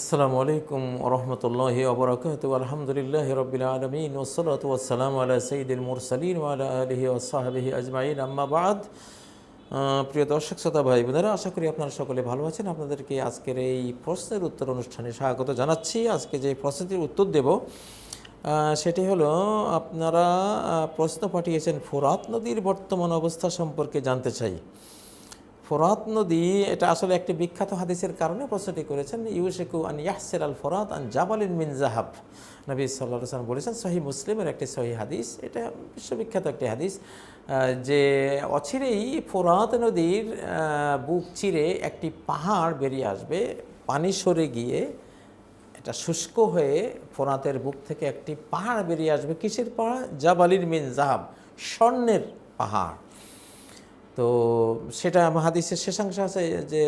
আসসালামু আলাইকুম ওরহমতুল্লাহি ওবরাকাত আলহামদুলিল্লাহ রবিল আলমিন ওসলাত ওসালাম আলা সঈদুল মুরসালিন আলা আলহি ওসাহাবিহি আজমাইন। আম্মা বাদ। আহ, প্রিয় দর্শক শ্রোতা ভাই বোনেরা আশা করি আপনারা সকলে ভালো আছেন। আপনাদেরকে আজকের এই প্রশ্নের উত্তর অনুষ্ঠানে স্বাগত জানাচ্ছি। আজকে যে প্রশ্নটির উত্তর দেব সেটি হলো আপনারা প্রশ্ন পাঠিয়েছেন ফোরাত নদীর বর্তমান অবস্থা সম্পর্কে জানতে চাই। ফোরাত নদী, এটা আসলে একটি বিখ্যাত হাদিসের কারণে প্রশ্নটি করেছেন, ইউশেকু আন ইয়াহসের আল ফোরাত আন জাবালিন মিন জাহাব। নবী সাল্লাম বলেছেন সহি মুসলিমের একটি সহি হাদিস। এটা বিশ্ববিখ্যাত একটি হাদিস যে অচিরেই ফোরাত নদীর বুক চিরে একটি পাহাড় বেরিয়ে আসবে, পানি সরে গিয়ে এটা শুষ্ক হয়ে ফোরাতের বুক থেকে একটি পাহাড় বেরিয়ে আসবে। কিসের পাহাড়? জাবালির মিন জাহাব, স্বর্ণের পাহাড়। তো সেটা হাদিসের শেষাংশ আছে যে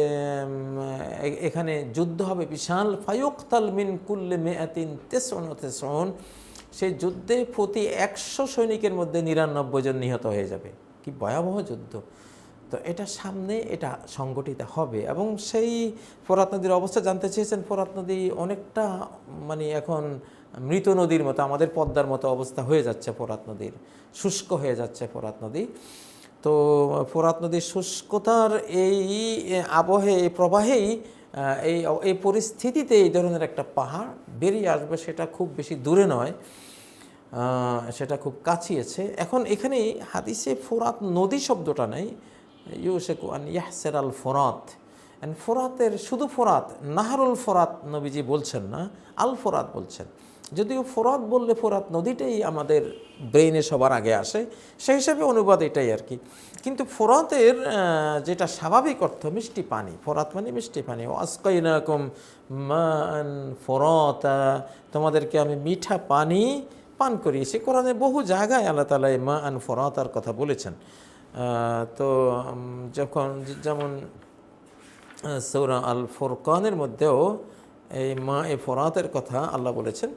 এখানে যুদ্ধ হবে বিশাল, ফায়ুক্তাল মিন কুল্লে মেয়াতিন তেসন তেসন সেই যুদ্ধে প্রতি একশো সৈনিকের মধ্যে নিরানব্বই জন নিহত হয়ে যাবে। কি ভয়াবহ যুদ্ধ। তো এটা সামনে এটা সংগঠিত হবে এবং সেই ফোরাত নদীর অবস্থা জানতে চেয়েছেন। ফোরাত নদী অনেকটা মানে এখন মৃত নদীর মতো, আমাদের পদ্মার মতো অবস্থা হয়ে যাচ্ছে ফোরাত নদীর, শুষ্ক হয়ে যাচ্ছে ফোরাত নদী। তো ফোরাত নদীর শুষ্কতার এই আবহে, এই প্রবাহেই এই এই পরিস্থিতিতে এই ধরনের একটা পাহাড় বেরিয়ে আসবে সেটা খুব বেশি দূরে নয় সেটা খুব কাছিয়েছে এখন এখানে হাদিসে ফোরাত নদী শব্দটা নেই। ইউশেকু আন ইয়াহসের আল ফোরাত ফোরাতের, শুধু ফোরাত, নাহারুল ফোরাত নবীজি বলছেন না, আল ফোরাত বলছেন। যদিও ফোরাত বললে ফোরাত নদীটাই আমাদের ব্রেইনে সবার আগে আসে, সেই হিসাবে অনুবাদ এটাই আর কি। কিন্তু ফোরাতের যেটা স্বাভাবিক অর্থ, মিষ্টি পানি, ফোরাত মানে মিষ্টি পানি। ওয়াসকাইনাকুম মান ফোরত, তোমাদেরকে আমি মিঠা পানি পান করিয়েছি। কোরআনে বহু জায়গায় আল্লাহ তালা মা আন ফরাতার কথা বলেছেন। তো যখন, যেমন সৌরা আল ফোরকানের মধ্যেও এই মা এ ফরাতের কথা আল্লাহ বলেছেন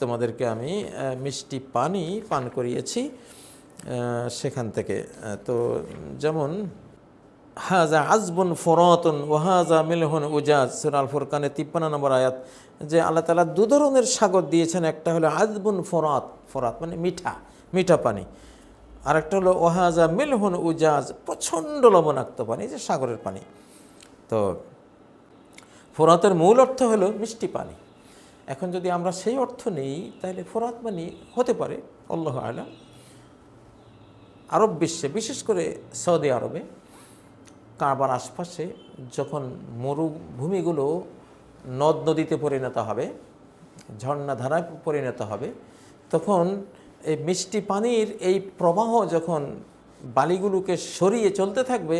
তোমাদেরকে আমি মিষ্টি পানি পান করিয়েছি সেখান থেকে। তো যেমন, হাজা আজবুন ফরাতন ওয়াহাজা মিলহন উজাজ। সুরাল ফুরকানের তিপ্পান্ন নম্বর আয়াত, যে আল্লাহ তালা দু ধরনের সাগর দিয়েছেন, একটা হলো আজবুন ফরাত ফরাত মানে মিঠা মিঠা পানি। আরেকটা হলো ওহাজা মিলহন উজাজ, প্রচণ্ড লবণাক্ত পানি যে সাগরের পানি। তো ফোরাতের মূল অর্থ হলো মিষ্টি পানি। এখন যদি আমরা সেই অর্থ নেই, তাহলে ফোরাত মানে হতে পারে, আল্লাহ আলাম, আরব বিশ্বে, বিশেষ করে সৌদি আরবে কারবার আশপাশে যখন মরুভূমিগুলো নদ নদীতে পরিণত হবে ঝর্ণাধারায় পরিণত হবে, তখন এই মিষ্টি পানির এই প্রবাহ যখন বালিগুলোকে সরিয়ে চলতে থাকবে,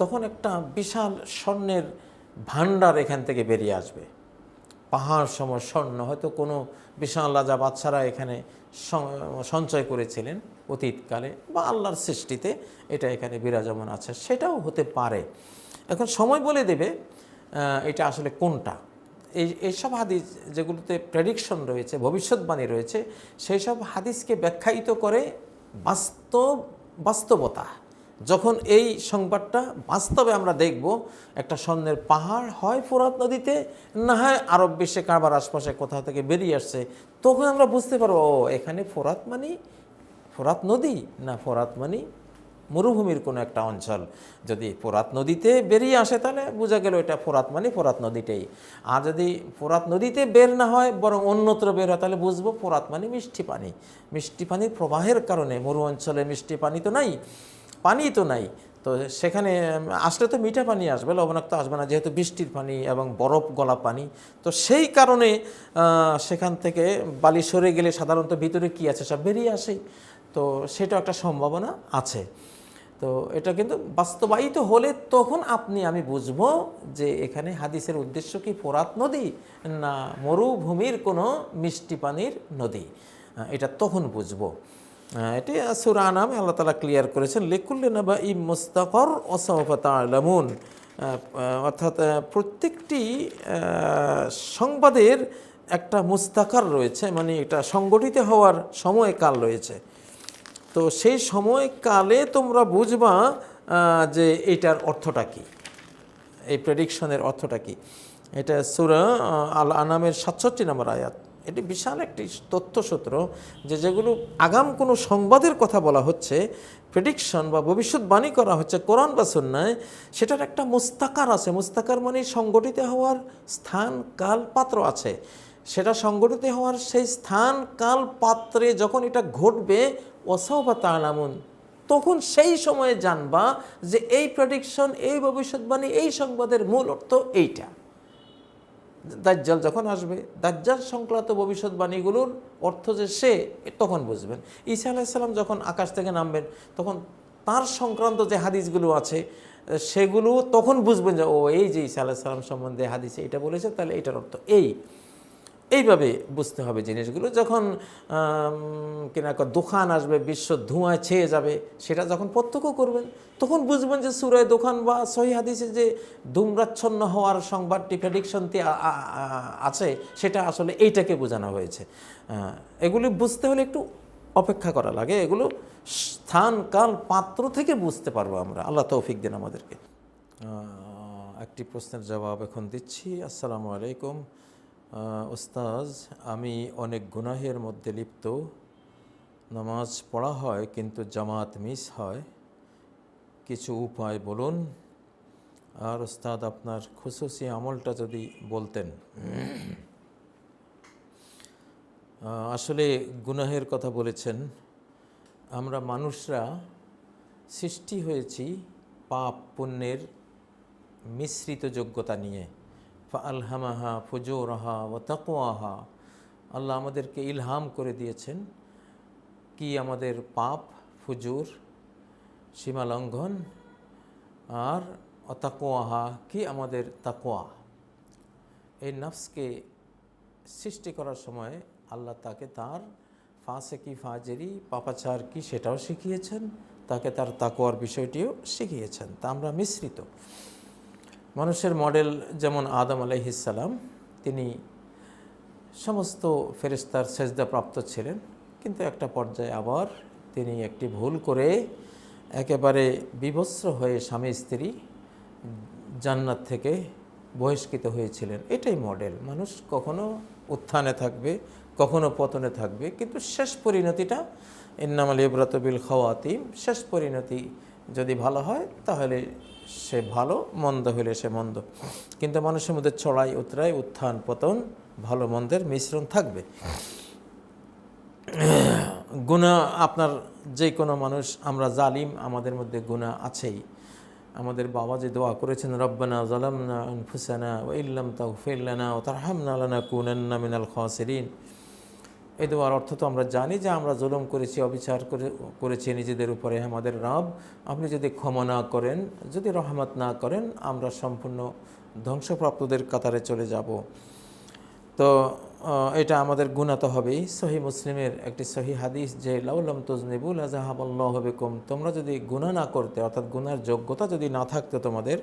তখন একটা বিশাল স্বর্ণের ভাণ্ডার এখান থেকে বেরিয়ে আসবে। পাহাড় সম স্বর্ণ, হয়তো কোনো বিশাল রাজা বাদশারা এখানে সঞ্চয় করেছিলেন অতীতকালে বা আল্লাহর সৃষ্টিতে এটা এখানে বিরাজমান আছে, সেটাও হতে পারে। এখন সময় বলে দেবে এটা আসলে কোনটা? এই, এইসব হাদিস যেগুলোতে প্রেডিকশন রয়েছে, ভবিষ্যৎবাণী রয়েছে সেই সব হাদিসকে ব্যাখ্যায়িত করে বাস্তব, বাস্তবতা। যখন এই সংবাদটা বাস্তবে আমরা দেখব, একটা স্বর্ণের পাহাড় হয় ফোরাত নদীতে, না হয় আরব বিশ্বে কারবার আশপাশে কোথাও থেকে বেরিয়ে আসছে, তখন আমরা বুঝতে পারব, ও, এখানে ফোরাত মানি ফোরাত নদী না ফোরাত মানি মরুভূমির কোনো একটা অঞ্চল। যদি ফোরাত নদীতে বেরিয়ে আসে তাহলে বোঝা গেল এটা ফোরাত মানে ফোরাত নদীটাই। আর যদি ফোরাত নদীতে বের না হয়, বরং অন্যত্র বের হয়, তাহলে বুঝব ফোরাত মানে মিষ্টি পানি। মিষ্টি পানির প্রবাহের কারণে মরু অঞ্চলে মিষ্টি পানি তো নাই। পানি তো নাই। তো সেখানে আসলে তো মিঠা পানি আসবে, লবণাক্ত আসবে না, যেহেতু বৃষ্টির পানি এবং বরফ গলা পানি। তো সেই কারণে সেখান থেকে বালি সরে গেলে সাধারণত ভিতরে কি আছে? সব বেরিয়ে আসে। তো সেটা একটা সম্ভাবনা আছে। তো এটা কিন্তু বাস্তবায়িত হলে তখন আপনি, আমি বুঝব যে এখানে হাদিসের উদ্দেশ্য কি ফোরাত নদী না মরুভূমির কোনো মিষ্টি পানির নদী। এটা তখন বুঝব। এটি সুরা নামে আল্লাহ তালা ক্লিয়ার করেছেন, লেকুল্লে নাবা ই মুস্তাকর অসামফাতামুন অর্থাৎ প্রত্যেকটি সংবাদের একটা মুস্তাকার রয়েছে মানে এটা সংগঠিত হওয়ার সময়কাল রয়েছে। তো সেই সময়কালে তোমরা বুঝবা যে এটার অর্থটা কী। এই প্রেডিকশনের অর্থটা কী। এটা সুরা আল আনামের সাতষট্টি নম্বর আয়াত। এটি বিশাল একটি তথ্যসূত্র যে যেগুলো আগাম কোনো সংবাদের কথা বলা হচ্ছে প্রেডিকশন বা ভবিষ্যৎবাণী করা হচ্ছে কোরআন বা সন্ন্যায় সেটার একটা মুস্তাকার আছে। মুস্তাকার মানে সংগঠিত হওয়ার স্থান কাল পাত্র আছে। সেটা সংগঠিত হওয়ার সেই স্থান কাল পাত্রে যখন এটা ঘটবে ওসাও বা তালামুন তখন সেই সময়ে জানবা যে এই প্রেডিকশন এই ভবিষ্যৎবাণী, এই সংবাদের মূল অর্থ এইটা। দাজ্জাল যখন আসবে, দাজ্জাল সংক্রান্ত ভবিষ্যৎবাণীগুলোর অর্থ যে সে, তখন বুঝবেন। ঈসা আলাইসাল্লাম যখন আকাশ থেকে নামবেন, তখন তার সংক্রান্ত যে হাদিসগুলো আছে, সেগুলো তখন বুঝবেন যে, ও, এই যে ঈসা আলাইসাল্লাম সম্বন্ধে হাদিস এটা বলেছে, তাহলে এটার অর্থ এই। এইভাবে বুঝতে হবে জিনিসগুলো। যখন কিনা দোকান আসবে, বিশ্ব ধোঁয়ায় ছেয়ে যাবে, সেটা যখন প্রত্যক্ষ করবেন, তখন বুঝবেন যে সুরায় দোকান বা সহি হাদিসে যে ধূম্রাচ্ছন্ন হওয়ার সংবাদটি প্রেডিকশনটি আছে, সেটা আসলে এইটাকে বোঝানো হয়েছে। এগুলি বুঝতে হলে একটু অপেক্ষা করা লাগে। এগুলো স্থান, কাল, পাত্র থেকে বুঝতে পারব আমরা। আল্লাহ তৌফিক দিন আমাদেরকে। একটি প্রশ্নের জবাব এখন দিচ্ছি। আসসালামু আলাইকুম। ওস্তাজ, আমি অনেক গুনাহের মধ্যে লিপ্ত। নামাজ পড়া হয় কিন্তু জামাত মিস হয়। কিছু উপায় বলুন। আর ওস্তাদ, আপনার খুশুসি আমলটা যদি বলতেন। আসলে গুনাহের কথা বলেছেন। আমরা মানুষরা সৃষ্টি হয়েছি পাপ পুণ্যের মিশ্রিত যোগ্যতা নিয়ে। আলহামাহা ফুজোরাহা ও তাকোয়াহা আল্লাহ আমাদেরকে ইলহাম করে দিয়েছেন কি আমাদের পাপ, ফুজুর সীমা লঙ্ঘন আর অতাকোয়াহা কি আমাদের তাকোয়া এই নফসকে সৃষ্টি করার সময় আল্লাহ তাকে তার ফাঁসে কি ফাজেরি, পাপাচার কি সেটাও শিখিয়েছেন, তাকে তার তাকোয়ার বিষয়টিও শিখিয়েছেন। তা আমরা মিশ্রিত। মানুষের মডেল যেমন আদম আলাইহিসাল্লাম তিনি সমস্ত ফেরিস্তার সেজদা প্রাপ্ত ছিলেন, কিন্তু একটা পর্যায়ে আবার তিনি একটি ভুল করে একেবারে বিভস্র হয়ে স্বামী স্ত্রী জান্নাত থেকে বহিষ্কৃত হয়েছিলেন। এটাই মডেল। মানুষ কখনো উত্থানে থাকবে, কখনো পতনে থাকবে, কিন্তু শেষ পরিণতিটা ইন্নামাল ইব্রাতবিল খাওয়াতিম, শেষ পরিণতি যদি ভালো হয়, তাহলে সে ভালো, মন্দ হলে সে মন্দ। কিন্তু মানুষের মধ্যে চড়াই, উতরাই, উত্থান, পতন, ভালো, মন্দের মিশ্রণ থাকবে। গুণা আপনার যে কোনো মানুষ, আমরা জালিম, আমাদের মধ্যে গুণা আছেই। আমাদের বাবা যে দোয়া করেছেন, রব্বানা জালামনা আনফুসানা ও ইল্লাম তাগফিরলানা ও তার তারহামনা লানা কুনান্না মিনাল খাসিরিন। এই দোয়ার অর্থ তো আমরা জানি যে আমরা জুলুম করেছি, অবিচার করে, করেছি নিজেদের উপরে আমাদের রব। আপনি যদি ক্ষমা না করেন, যদি রহমত না করেন, আমরা সম্পূর্ণ ধ্বংসপ্রাপ্তদের কাতারে চলে যাব। তো এটা আমাদের গুণাতে হবেই। সহি মুসলিমের একটি সহি হাদিস যে লাউলাম তুজনিবুল হবে কম তোমরা যদি গুণা না করতে, অর্থাৎ গুনার যোগ্যতা যদি না থাকতো তোমাদের,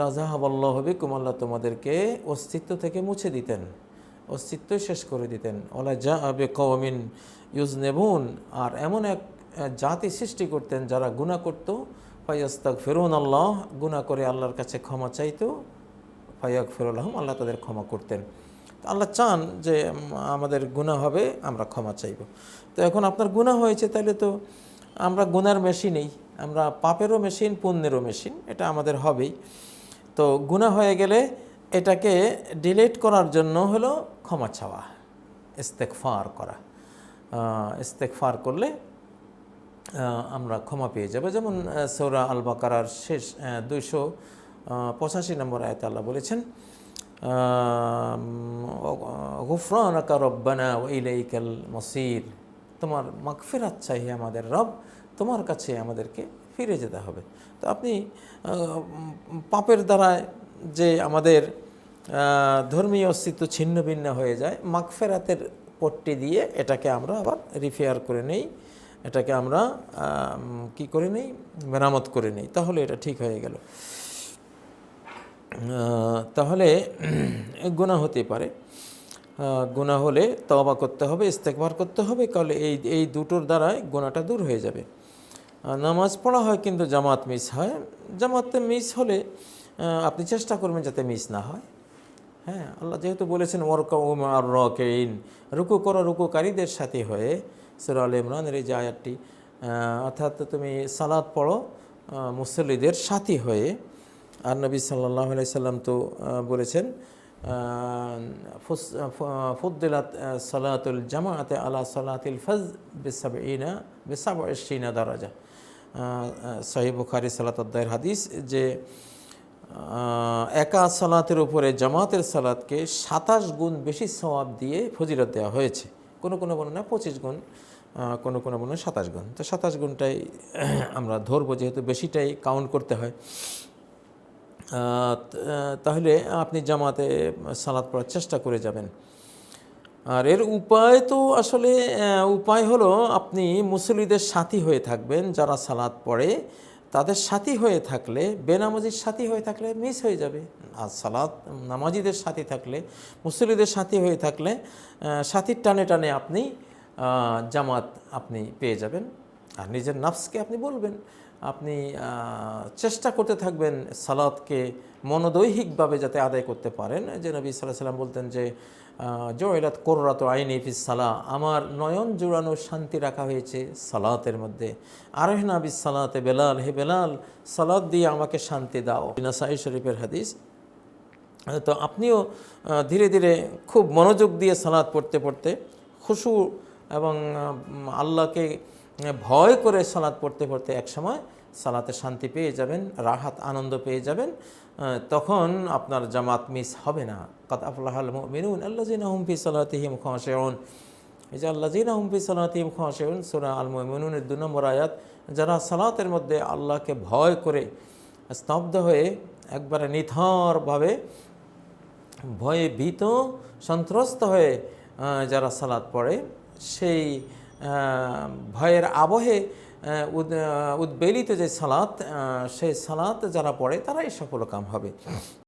লাজাহাবাল্লাহ হবে কুমাল্লাহ তোমাদেরকে অস্তিত্ব থেকে মুছে দিতেন। অস্তিত্বই শেষ করে দিতেন। ওলা যা আবে কওমিন ইউজ নেবুন আর এমন এক জাতি সৃষ্টি করতেন যারা গুণা করতো। ফাইয়াস্তাক ফেরুন আল্লাহ গুণা করে আল্লাহর কাছে ক্ষমা চাইতো। ফাইয়াক ফেরুল্লাহম আল্লাহ তাদের ক্ষমা করতেন। আল্লাহ চান যে আমাদের গুণা হবে, আমরা ক্ষমা চাইব। তো এখন আপনার গুণা হয়েছে তাহলে তো আমরা গুনার মেশিনেই আমরা পাপেরও মেশিন পুণ্যেরও মেশিন এটা আমাদের হবেই। তো গুণা হয়ে গেলে এটাকে ডিলেট করার জন্য হলো ক্ষমা চাওয়া ইস্তেকফার করা। ইস্তেকফার করলে আমরা ক্ষমা পেয়ে যাব। যেমন সৌরা আল বাকারার শেষ দুইশো পঁচাশি নম্বর আয়ত আল্লাহ বলেছেন গুফরানাকা রব্বানা ইলাইকাল মসির। তোমার মাগফিরাত চাই আমাদের রব তোমার কাছে আমাদেরকে ফিরে যেতে হবে। তো আপনি পাপের দ্বারায় যে আমাদের ধর্মীয় অস্তিত্ব ছিন্ন ভিন্ন হয়ে যায়। মাগফেরাতের পট্টি দিয়ে এটাকে আমরা আবার রিফেয়ার করে নেই। এটাকে আমরা কি করে নেই? মেরামত করে নেই। তাহলে এটা ঠিক হয়ে গেল। তাহলে গুণা হতে পারে। গুণা হলে তবা করতে হবে ইস্তেকবার করতে হবে, তাহলে এই এই দুটোর দ্বারাই গুণাটা দূর হয়ে যাবে। নামাজ পড়া হয় কিন্তু জামাত মিস হয়। জামাতে মিস হলে আপনি চেষ্টা করবেন যাতে মিস না হয়। হ্যাঁ আল্লাহ যেহেতু বলেছেন ওরকা আর রকেইন রুকু করো রুকুকারীদের সাথে হয়ে। সুরা আল ইমরানের এই যে অর্থাৎ তুমি সালাদ পড়ো মুসল্লিদের সাথী হয়ে। আর নবী সাল্লাহ সাল্লাম তো বলেছেন ফুদ্দিলাত সালাতুল জামাআতে আলা সালাতিল ফজ বিসাবইনা বিসাবইনা দারাজা। সাহিব বুখারি সালাত হাদিস যে একা সালাতের উপরে জামাতের সালাতকে সাতাশ গুণ বেশি সওয়াব দিয়ে ফজিলত দেওয়া হয়েছে। কোনো কোনো বর্ণনা পঁচিশ গুণ কোনো কোনো বর্ণনা সাতাশ গুণ। তো সাতাশ গুণটাই আমরা ধরবো যেহেতু বেশিটাই কাউন্ট করতে হয়। তাহলে আপনি জামাতে সালাত পড়ার চেষ্টা করে যাবেন। আর এর উপায় তো আসলে উপায় হলো আপনি মুসলিদের সাথী হয়ে থাকবেন যারা সালাত পড়ে। তাদের সাথী হয়ে থাকলে, বেনামাজির সাথী হয়ে থাকলে মিস হয়ে যাবে। আর সালাদ নামাজিদের সাথী থাকলে মুসলিদের সাথী হয়ে থাকলে সাথীর টানে টানে আপনি জামাত আপনি পেয়ে যাবেন। আর নিজের নাফসকে আপনি বলবেন। আপনি চেষ্টা করতে থাকবেন সালাদকে মনোদৈহিকভাবে যাতে আদায় করতে পারেন, যে নবী সাল্লাহ সাল্লাম বলতেন যে জয়লাত কোর্রাত আইনি ফিস সালা আমার নয়ন জোড়ানো শান্তি রাখা হয়েছে সালাতের মধ্যে। আরহনা বিস সালাতে বেলাল, হে বেলাল সালাদ দিয়ে আমাকে শান্তি দাও। নাসাই শরীফের হাদিস। তো আপনিও ধীরে ধীরে খুব মনোযোগ দিয়ে সালাদ পড়তে পড়তে খুশু এবং আল্লাহকে ভয় করে সালাদ পড়তে পড়তে একসময় সালাতে শান্তি পেয়ে যাবেন, রাহাত, আনন্দ পেয়ে যাবেন তখন আপনার জামাত মিস হবে না। কত আফলাহাল মিনুন আল্লাহ জিনা হুমফি সালাতিহিম খাশেউন। এই যে আল্লাহ জিনা হুমফি সালাতিহিম খাশেউন, সুরা আল মিনুনের দু নম্বর আয়াত, যারা সালাতের মধ্যে আল্লাহকে ভয় করে স্তব্ধ হয়ে একবারে নিথরভাবে ভয়ে ভীত, সন্ত্রস্ত হয়ে যারা সালাত পড়ে, সেই ভয়ের আবহে উদ্বেলিত যে সালাত সেই সালাত যারা পড়ে তারাই সফল কাম হবে।